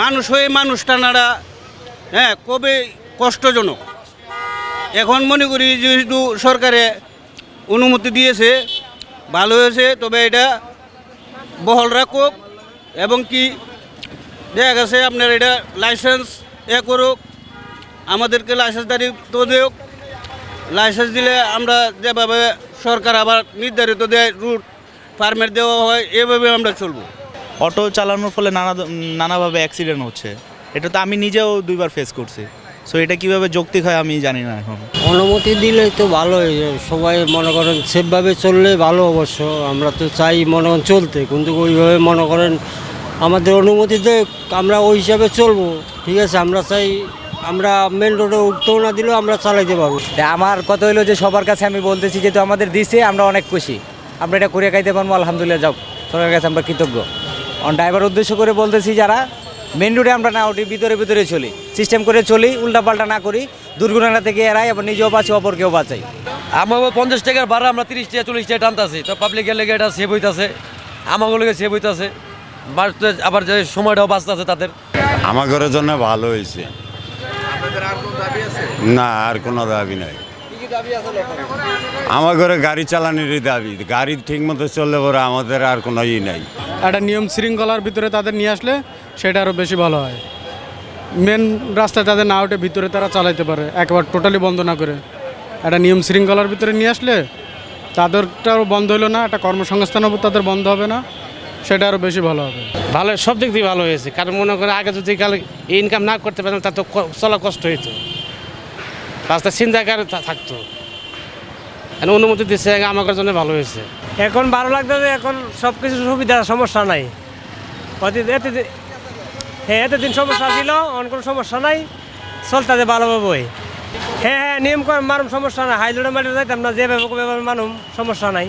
মানুষ হয়ে মানুষ টানাটা হ্যাঁ কবে কষ্টজনক। এখন মনে করি যেহেতু সরকারে অনুমতি দিয়েছে, ভালো হয়েছে, তবে এটা বহল রাখুক এবং কি দেখা গেছে আপনার এটা লাইসেন্স এ করুক, আমাদেরকে লাইসেন্সদারি তো দেওক লাইসেন্স দিলে আমরা যেভাবে সরকার আবার নির্ধারিত দেয় রুট পারমিট দেওয়া হয়, এভাবে আমরা চলবো। অটো চালানোর ফলে নানা নানাভাবে অ্যাক্সিডেন্ট হচ্ছে। এটা তো আমি নিজেও দুইবার ফেস করছি। সো এটা কীভাবে যৌক্তিক হয় আমি জানি না এখন। অনুমতি দিলে তো ভালোই সবাই মনে করেন সেফভাবে চললে ভালো অবশ্য। আমরা তো চাই মনে করেন চলতে কিন্তু ওইভাবে মনে করেন আমাদের অনুমতি দেয় আমরা ওই হিসাবে চলবো। ঠিক আছে আমরা চাই আমরা মেন রোডে উঠতেও না দিলেও আমরা চালাইতে পারব। আমার কথা হলো যে সবার কাছে আমি বলতেছি যেহেতু আমাদের দিছে আমরা অনেক খুশি। আমরা এটা করে খাইতে পারব আলহামদুলিল্লাহ যাও। সবার কাছে আমরা কৃতজ্ঞ। ড্রাইভার উদ্দেশ্য করে বলতেছি যারা মেন রোডে আমরা না উঠি ভিতরে ভিতরে চলি। সিস্টেম করে চলি উল্টাপাল্টা না করি দুর্ঘটনা থেকে এড়াই আবার নিজেও বাঁচি অপরকেও বাঁচাই। আমার পঞ্চাশ টাকার ভাড়া আমরা তিরিশ টাকা চল্লিশ টাকা টানতেছি। তো পাবলিকের লেগে এটা সেভ হইতাছে। আমাকে লেগে সেভ হইতাছে। বাড়তে আবার যে সময়টাও বাঁচতেছে তাদের। আমার ঘরের জন্য ভালো হয়েছে। না আর কোনো দাবি নাই। আমার ঘরে গাড়ি চালানোরই দাবি। গাড়ি ঠিক মতো চললে পরে আমাদের আর কোনো ই নাই। একটা নিয়ম শৃঙ্খলার ভিতরে তাদের নিয়ে আসলে সেটা আরও বেশি ভালো হয়। মেন রাস্তায় তাদের না উঠে ভিতরে তারা চালাইতে পারে, একেবারে টোটালি বন্ধ না করে। একটা নিয়ম শৃঙ্খলার ভিতরে নিয়ে আসলে তাদেরটাও বন্ধ হলো না, একটা কর্মসংস্থানও তাদের বন্ধ হবে না, সেটা আরও বেশি ভালো হবে। ভালো, সব দিক দিয়ে ভালো হয়েছে। কারণ মনে করেন আগে যদি কাল ইনকাম না করতে পারতাম তা তো চলা কষ্ট হইতো। রাস্তা চিন্তাকার থাকতো। অনুমতি দিচ্ছে আমার জন্য ভালো হয়েছে। এখন ভালো লাগতেছে, এখন সব কিছু সুবিধা, সমস্যা নাই। হ্যাঁ এতদিন সমস্যা ছিল অন কোনো সমস্যা নাই চলতে ভালোভাবে হ্যাঁ হ্যাঁ নিয়ম করে মারুম সমস্যা নাই, হাইলোডে মাটি যাইতাম না, যেভাবে মানুষ সমস্যা নাই।